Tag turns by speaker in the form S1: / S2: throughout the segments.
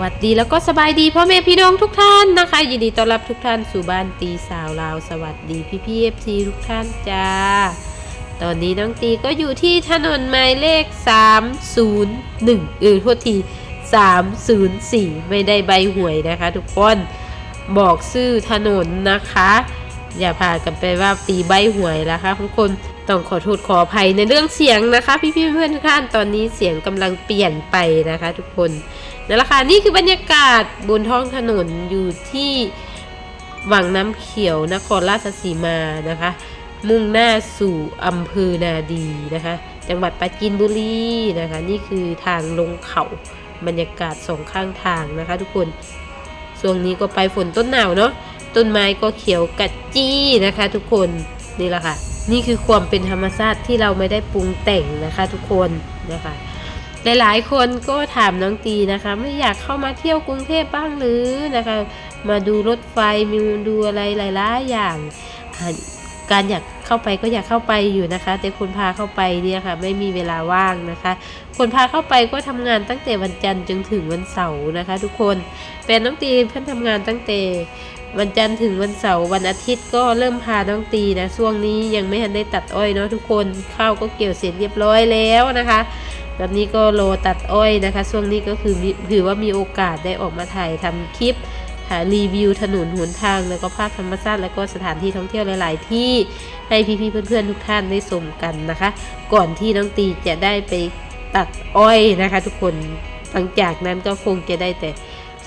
S1: วัสดีแล้วก็สบายดีพ่อแม่พี่น้องทุกท่านนะคะ ยินดีต้อนรับทุกท่านสู่บ้านตีสาวลาว สวัสดีพี่พี่เอฟซีทุกท่านจ้า ตอนนี้น้องตีก็อยู่ที่ถนนหมายเลข 301เออโทษที 304 ไม่ได้ใบหวยนะคะ ทุกคนบอกชื่อถนนนะคะ อย่าพากันไปว่าตีใบหวยนะคะทุกคน ต้องขอโทษขออภัยในเรื่องเสียงนะคะ พี่พี่ๆเพื่อนท่านตอนนี้เสียงกำลังเปลี่ยนไปนะคะ ทุกคนนั่นแหละค่ะนี่คือบรรยากาศบนท้องถนนอยู่ที่วังน้ำเขียวนครราชสีมานะคะ มุ่งหน้าสู่อำเภอนาดีนะคะ จังหวัดปราจีนบุรีนะคะ นี่คือทางลงเขาบรรยากาศสองข้างทางนะคะ ทุกคนช่วงนี้ก็ไปฝนต้นหนาวเนาะต้นไม้ก็เขียวกัดจี้นะคะ ทุกคนนี่แหละค่ะ นี่คือความเป็นธรรมชาติที่เราไม่ได้ปรุงแต่งนะคะ ทุกคนนะคะหลายๆคนก็ถามน้องตีนะคะ ไม่อยากเข้ามาเที่ยวกรุงเทพบ้างหรือนะคะ มาดูรถไฟมีดูอะไรหลายๆอย่าง การอยากเข้าไปก็อยากเข้าไปอยู่นะคะ แต่คนพาเข้าไปเนี่ยค่ะ ไม่มีเวลาว่างนะคะ คนพาเข้าไปก็ทำงานตั้งแต่วันจันทร์จนถึงวันเสาร์นะคะ ทุกคนเป็นน้องตีเพื่อนทำงานตั้งแต่วันจันทร์ถึงวันเสาร์วันอาทิตย์ก็เริ่มพาน้องตีนะช่วงนี้ยังไม่ทันได้ตัดอ้อยเนาะทุกคนข้าวก็เกี่ยวเสร็จเรียบร้อยแล้วนะคะ แบบนี้ก็โลตัดอ้อยนะคะ ช่วงนี้ก็คือถือว่ามีโอกาสได้ออกมาถ่ายทำคลิป หารีวิวถนนหนทาง แล้วก็ภาพธรรมชาติแล้วก็สถานที่ท่องเที่ยวหลาย ๆ ที่ให้พี่ๆเพื่อนๆทุกท่านได้ชมกันนะคะ ก่อนที่น้องตีจะได้ไปตัดอ้อยนะคะ ทุกคนหลังจากนั้นก็คงจะได้แต่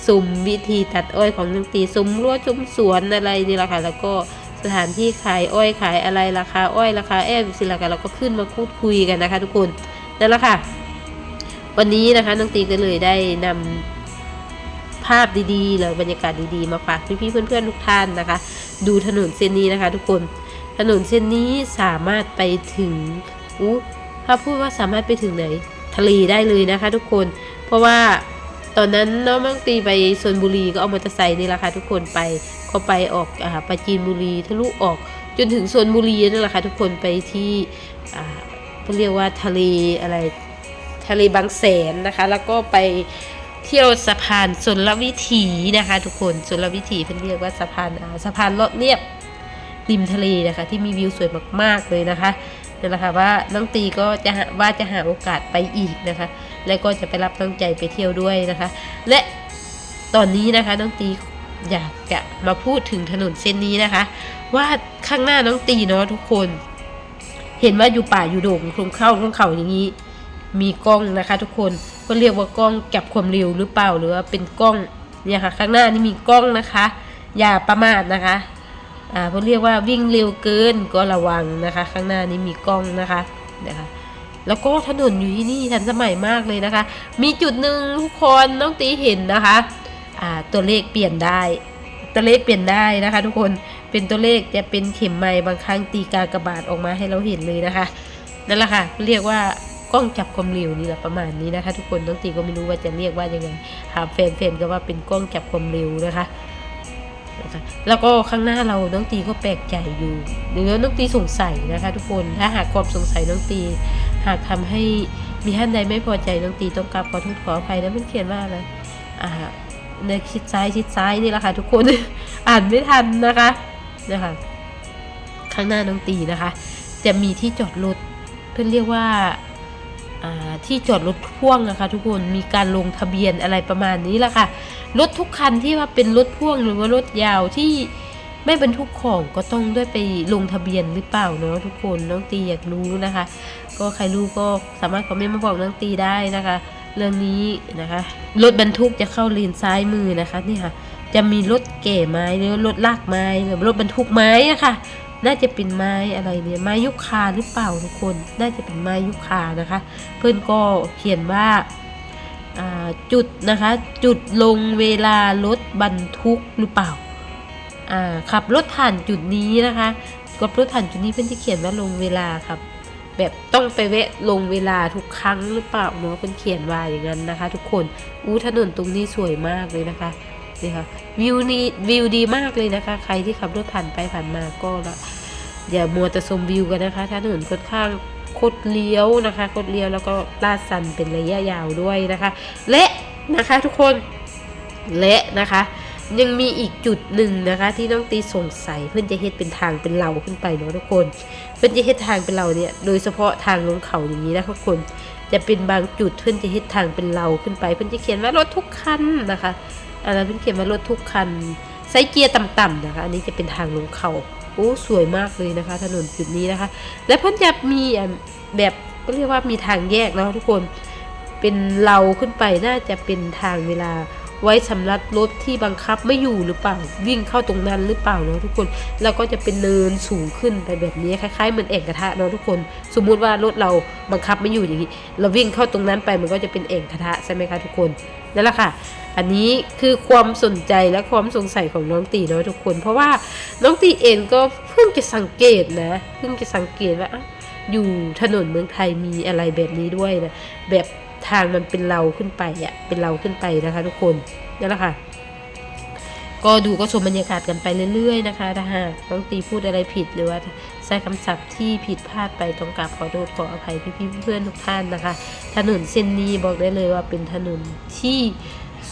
S1: ซุมวิธีตัดอ้อยของน้องตีซุมรั้วจุมสวนอะไรนี่แหละค่ะแล้วก็สถานที่ขายอ้อยขายอะไรราคาอ้อยราคาแอบสิละกันเราก็ขึ้นมาพูดคุยกันนะคะ ทุกคนนั่นแหละค่ะ วันนี้นะคะน้องตีก็เลยได้นำภาพดีๆหรือบรรยากาศดีๆ มาฝากพี่ๆเพื่อนๆทุกท่านนะคะ ดูถนนเส้นนี้นะคะ ทุกคนถนนเส้นนี้สามารถไปถึงอู้ถ้าพูดว่าสามารถไปถึงไหนทะเลได้เลยนะคะ ทุกคน เพราะว่าตอนนั้นน้องมังตีไปชนบุรีก็เอามอเตอร์ไซค์นี่แหละค่ะทุกคนไปก็ไปออกอปาจีนบุรีทะลุออกจนถึงชนบุรีนั่นแหละค่ะทุกคนไปที่เขาเรียกว่าทะเลอะไรทะเลบางแสนนะคะ แล้วก็ไป เที่ยวสะพานชนลวิถีนะคะทุกคนชนลวิถีเพิ่นเรียกว่าสะพานาสะพานลอดเรียบริมทะเลนะคะ ที่มีวิวสวยมากๆเลยนะคะนั่นแหละค่ะว่าน้องตีก็จะว่าจะหาโอกาสไปอีกนะคะ และก็จะไปรับน้องใจไปเที่ยวด้วยนะคะ และตอนนี้นะคะน้องตีอยากจะมาพูดถึงถนนเส้นนี้นะคะ ว่าข้างหน้าน้องตีเนาะทุกคน เห็นว่าอยู่ป่าอยู่โด่งคงเข้าคงเขาอย่างนี้ มีกล้องนะคะ ทุกคน ก็เรียกว่ากล้องจับความเร็วหรือเปล่าหรือว่าเป็นกล้องเนี่ยค่ะข้างหน้านี่มีกล้องนะคะ อย่าประมาทนะคะอ่าเขาเรียกว่าวิ่งเร็วเกินก็ระวังนะคะ ข้างหน้านี้มีกล้องนะคะนะคะแล้วก็ถนนอยู่ที่นี่ทันสมัยมากเลยนะคะ มีจุดหนึ่งทุกคนน้องตีเห็นนะคะอ่าตัวเลขเปลี่ยนได้ ตัวเลขเปลี่ยนได้นะคะ ทุกคนเป็นตัวเลขจะเป็นเข็มไม้บางครั้งตีกากระบาทออกมาให้เราเห็นเลยนะคะนั่นแหละค่ะเรียกว่า กล้องจับความเร็วนี่แหละประมาณนี้นะคะ ทุกคนน้องตีก็ไม่รู้ว่าจะเรียกว่ายังไงถามแฟนๆก็ว่าเป็นกล้องจับความเร็วนะคะนะคะแล้วก็ข้างหน้าเราน้องตีก็แปลกใจอยู่หรือน้องตีสงสัยนะคะ ทุกคนถ้าหากความสงสัยน้องตี หากทำให้มีท่านใดไม่พอใจน้องตีต้องกราบขอโทษขออภัยนะมันเขียนว่าอะไรอ่าในชิดซ้ายชิดซ้ายนี่แหละค่ะ ทุกคนอ่านไม่ทันนะคะนะคะข้างหน้าน้องตีนะคะ จะมีที่จอดรถเพื่อนเรียกว่า ที่จอดรถพ่วงนะคะ ทุกคนมีการลงทะเบียนอะไรประมาณนี้แหละค่ะรถทุกคันที่ว่าเป็นรถพ่วงหรือว่ารถยาวที่ไม่บรรทุกของก็ต้องด้วยไปลงทะเบียนหรือเปล่าเนาะทุกคนน้องตีอยากรู้นะคะ ก็ใครรู้ก็สามารถคอมเมนต์มาบอกน้องตีได้นะคะ เรื่องนี้นะคะรถบรรทุกจะเข้าเลนซ้ายมือนะคะนี่ค่ะจะมีรถเก๋ไม้หรือรถลากไม้หรือรถบรรทุกไม้นะคะ น่าจะเป็นไม้อะไรเนี่ยไม้ยุคาหรือเปล่าทุกคน น่าจะเป็นไม้ยุคานะคะ เพื่อนก็เขียนว่าาจุดนะคะ จุดลงเวลารถบรรทุกหรือเปล่าาขับรถผ่านจุดนี้นะคะขับรถผ่านจุดนี้เพื่อนที่เขียนว่าลงเวลาครับ แบบต้องไปแวะลงเวลาทุกครั้งหรือเปล่าเนาะเพื่อนเขียนว่าอย่างนั้นนะคะ ทุกคนอู้ถนนตรงนี้สวยมากเลยนะคะ นี่ค่ะวิวนี้วิวดีมากเลยนะคะ ใครที่ขับรถผ่านไปผ่านมาก็ละอย่ามัวแต่ชมวิวกันนะคะถนนค่อนข้างคดเลี้ยวนะคะคดเลี้ยวแล้วก็ลาดสันเป็นระยะยาวด้วยนะคะและนะคะทุกคนและนะคะ ยังมีอีกจุดหนึ่งนะคะ ที่น้องตีสงสัยเพื่อนจะเฮ็ดเป็นทางเป็นเหล่าขึ้นไปเนาะทุกคน เพื่อนจะเฮ็ดทางเป็นเหล่าเนี่ยโดยเฉพาะทางลงเขาอย่างนี้นะทุกคนจะเป็นบางจุดเพื่อนจะเฮ็ดทางเป็นเหล่าขึ้นไป เพื่อนจะเขียนว่ารถทุกคันนะคะ อันนั้นเพื่อนเขียนว่ารถทุกคันไซเกียร์ต่ำๆนะคะ อันนี้จะเป็นทางลงเขาโอ้สวยมากเลยนะคะ ถนนจุดนี้นะคะ และเพื่อนจะมีแบบก็เรียกว่ามีทางแยกนะทุกคนเป็นเราขึ้นไปน่าจะเป็นทางเวลาไว้สำหรับรถที่บังคับไม่อยู่หรือเปล่าวิ่งเข้าตรงนั้นหรือเปล่าเนาะทุกคนแล้วก็จะเป็นเนินสูงขึ้นไปแบบนี้คล้ายๆเหมือนแอ่งกระทะเนาะทุกคน สมมุติว่ารถเราบังคับไม่อยู่อย่างนี้ เราวิ่งเข้าตรงนั้นไปมันก็จะเป็นแอ่งกระทะใช่ไหมคะทุกคนนั่นแหละค่ะ อันนี้คือความสนใจและความสงสัยของน้องตีเนาะทุกคน เพราะว่าน้องตีเองก็เพิ่งจะสังเกตนะ เพิ่งจะสังเกตว่าอยู่ถนนเมืองไทยมีอะไรแบบนี้ด้วยนะ แบบทางมันเป็นเราขึ้นไปอะเป็นเราขึ้นไปนะคะ ทุกคนนั่นแหละค่ะก็ดูก็ชมบรรยากาศกันไปเรื่อยๆนะคะถ้าหากน้องตีพูดอะไรผิดหรือว่าใช้คำศัพท์ที่ผิดพลาดไปต้องกราบขอโทษขออภัยพี่ๆเพื่อนทุกท่านนะคะ ถนนเส้นนี้บอกได้เลยว่าเป็นถนนที่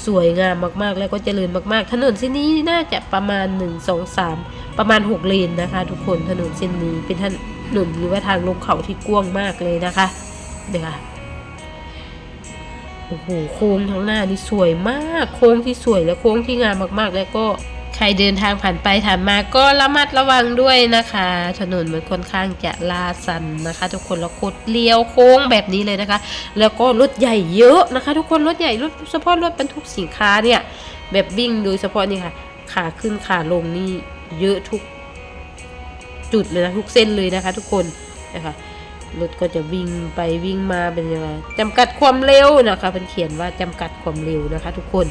S1: สวยงามมากๆ แล้วก็เจริญมากๆ ถนนเส้นนี้น่าจะประมาณ 1 2 3 ประมาณ 6 เลนนะคะ ทุกคนถนนเส้นนี้เป็นถนนหรือว่าทางลงเขาที่กว้างมากเลยนะคะเดี๋ยวค่ะโอ้โหโค้งทั้งหน้านี่สวยมาก โค้งที่สวยและโค้งที่งามมากๆ แล้วก็ ครเดินทางผ่านไปผ่านมาก็ระมัดระวังด้วยนะคะ ถนนมันค่อนข้างจะลาดสันนะคะ ทุกคนแล้วคดเลี้ยวโค้งแบบนี้เลยนะคะ แล้วก็รถใหญ่เยอะนะคะ ทุกคนรถใหญ่รถเฉพาะรถบรรทุกสินค้าเนี่ยแบบวิ่งโดยเฉพาะนี่ค่ะ ขาขึ้นขาลงนี่เยอะทุกจุดเลยนะทุกเส้นเลยนะคะ ทุกคนนะคะรถก็จะวิ่งไปวิ่งมาเป็นยังไงจำกัดความเร็วนะคะเป็นเขียนว่าจำกัดความเร็วนะคะ ทุกคน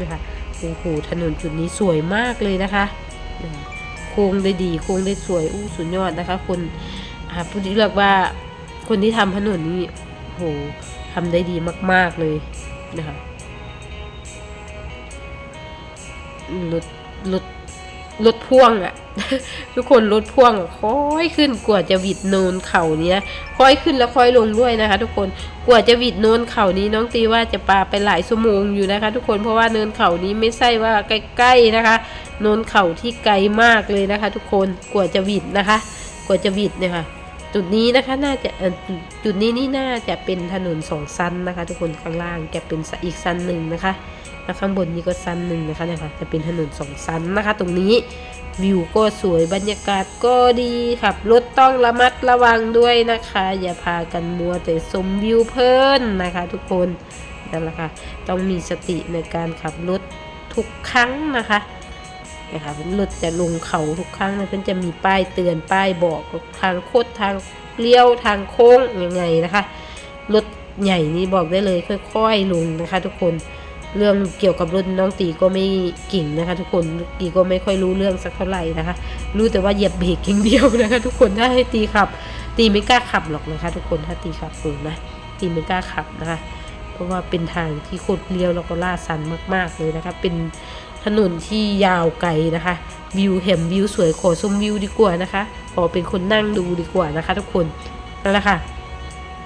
S1: นะคะ โอ้โหถนนจุดนี้สวยมากเลยนะคะโค้งได้ดีโค้งได้สวยอู้สุดยอดนะคะ คนอาผู้ที่เรียกว่าคนที่ทำถนนนี้โอ้โหทำได้ดีมาก ๆเลยนะคะรถรถรถพ่วงอะ ทุกคนรถพ่วงค่อยขึ้นกว่าจะวิดโนนเข่านี้ค่อยขึ้นแล้วค่อยลงด้วยนะคะ ทุกคนกว่าจะวิดโนนเข่านี้น้องตีว่าจะปาไปหลายชั่วโมงอยู่นะคะ ทุกคนเพราะว่าเนินเข่านี้ไม่ใช่ว่าใกล้ๆนะคะโนนเข่าที่ไกลมากเลยนะคะ ทุกคนกว่าจะวิดนะคะ กว่าจะวิดเนี่ยค่ะจุดนี้นะคะน่าจะจุดจุดนี้นี่น่าจะเป็นถนนสองสั้นนะคะ ทุกคนข้างล่างจะเป็นอีกสั้นหนึ่งนะคะ แล้วข้างบนนี้ก็สั้นหนึ่งนะคะเนี่ยค่ะจะเป็นถนนสองสั้นนะคะ ตรงนี้วิวก็สวยบรรยากาศก็ดีขับรถต้องระมัดระวังด้วยนะคะ อย่าพากันมัวแต่ชมวิวเพลินนะคะ ทุกคนนั่นแหละค่ะต้องมีสติในการขับรถทุกครั้งนะคะนะคะรถจะลงเขาทุกครั้งนะเพื่อนจะมีป้ายเตือนป้ายบอกทางโคดทางเลี้ยวทางโค้งยังไงนะคะรถใหญ่นี่บอกได้เลยค่อย ๆ ลงนะคะ ทุกคน เรื่องเกี่ยวกับรถน้องตีก็ไม่เก่งนะคะ ทุกคนตีก็ไม่ค่อยรู้เรื่องสักเท่าไหร่นะคะ รู้แต่ว่าเหยียบเบรกอย่างเดียวนะคะ ทุกคนถ้าให้ตีขับ ตีไม่กล้าขับหรอกนะคะ ทุกคนถ้าตีขับสูงนะตีไม่กล้าขับนะคะ เพราะว่าเป็นทางที่โคตรเลี้ยวแล้วก็ลาดสันมาก ๆเลยนะคะ เป็นถนนที่ยาวไกลนะคะ วิวเห็นวิวสวยขอชมวิวดีกว่านะคะขอเป็นคนนั่งดูดีกว่านะคะ ทุกคนนั่นแหละค่ะ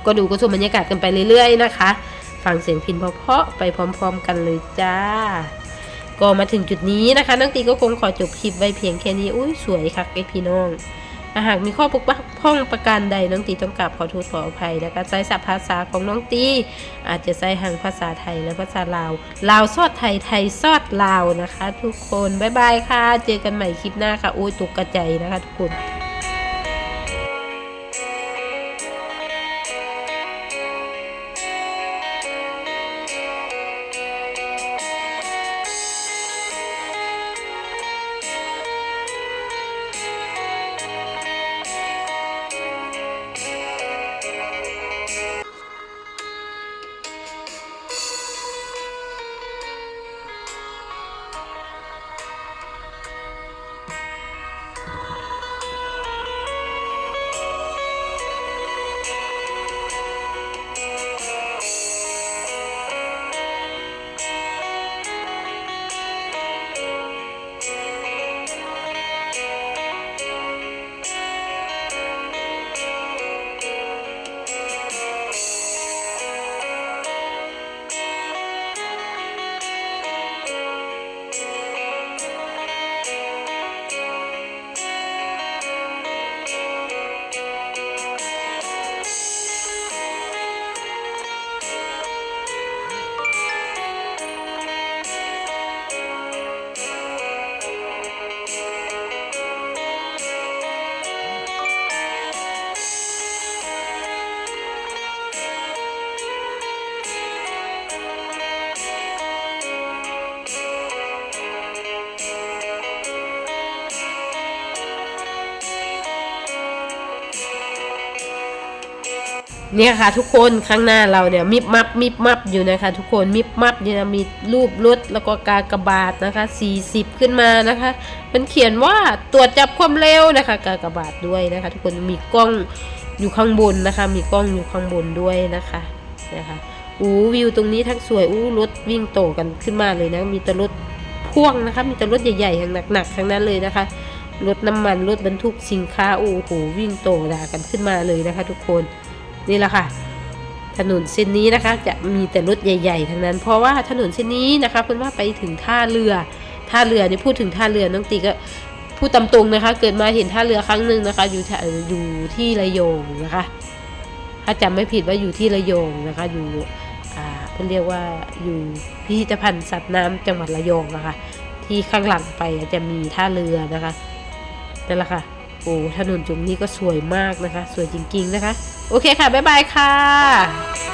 S1: ก็ดูก็ชมบรรยากาศกันไปเรื่อยๆนะคะ ฟังเสียงพินเพาะๆไปพร้อม ๆ กันเลยจ้า ก็มาถึงจุดนี้นะคะน้องตีก็คงขอจบคลิปไว้เพียงแค่นี้อุ้ยสวยค่ะไอพี่น้องหากมีข้อปกป้องประการใดน้องตีต้องกราบขอโทษขออภัยนะคะใช้ศัพท์ภาษาของน้องตีอาจจะใช้ทางภาษาไทยและภาษาลาว ลาวซอดไทยไทยซอดลาวนะคะ ทุกคน บ๊ายบายค่ะ เจอกันใหม่คลิปหน้าค่ะ อุ้ยตกกระใจนะคะทุกคน เนี่ยค่ะทุกคนข้างหน้าเราเนี่ยมิบมับมิบมับอยู่นะคะ ทุกคนมิบมับเนี่ยมีรูปรถแล้วก็กากบาทนะคะ40 ขึ้นมานะคะ มันเขียนว่าตรวจจับความเร็วนะคะ กากบาทด้วยนะคะ ทุกคนมีกล้องอยู่ข้างบนนะคะ มีกล้องอยู่ข้างบนด้วยนะคะนะคะอู้วิวตรงนี้ทั้งสวยอู้รถวิ่งโตกันขึ้นมาเลยนะ มีแต่รถพ่วงนะคะ มีแต่รถใหญ่ๆทั้งหนักๆทั้งนั้นเลยนะคะรถน้ำมันรถบรรทุกสินค้าโอ้โหวิ่งโตด่ากันขึ้นมาเลยนะคะ ทุกคน นี่แหละค่ะถนนเส้นนี้นะคะจะมีแต่รถใหญ่ ๆทั้งนั้น เพราะว่าถนนเส้นนี้นะคะเพื่อนว่าไปถึงท่าเรือ ท่าเรือนี่พูดถึงท่าเรือน้องตีก็พูดตามตรงนะคะ เกิดมาเห็นท่าเรือครั้งหนึ่งนะคะ อยู่อยู่ที่ระยองนะคะ ถ้าจำไม่ผิดว่าอยู่ที่ระยองนะคะ อยู่อ่าเพื่อนเรียกว่าอยู่พิพิธภัณฑ์สัตว์น้ำจังหวัดระยองนะคะ ที่ข้างหลังไปจะมีท่าเรือนะคะนั่นแหละค่ะ โอ้ถนนจุงนี้ก็สวยมากนะคะ สวยจริง ๆ นะคะ โอเคค่ะ บ๊ายบายค่ะ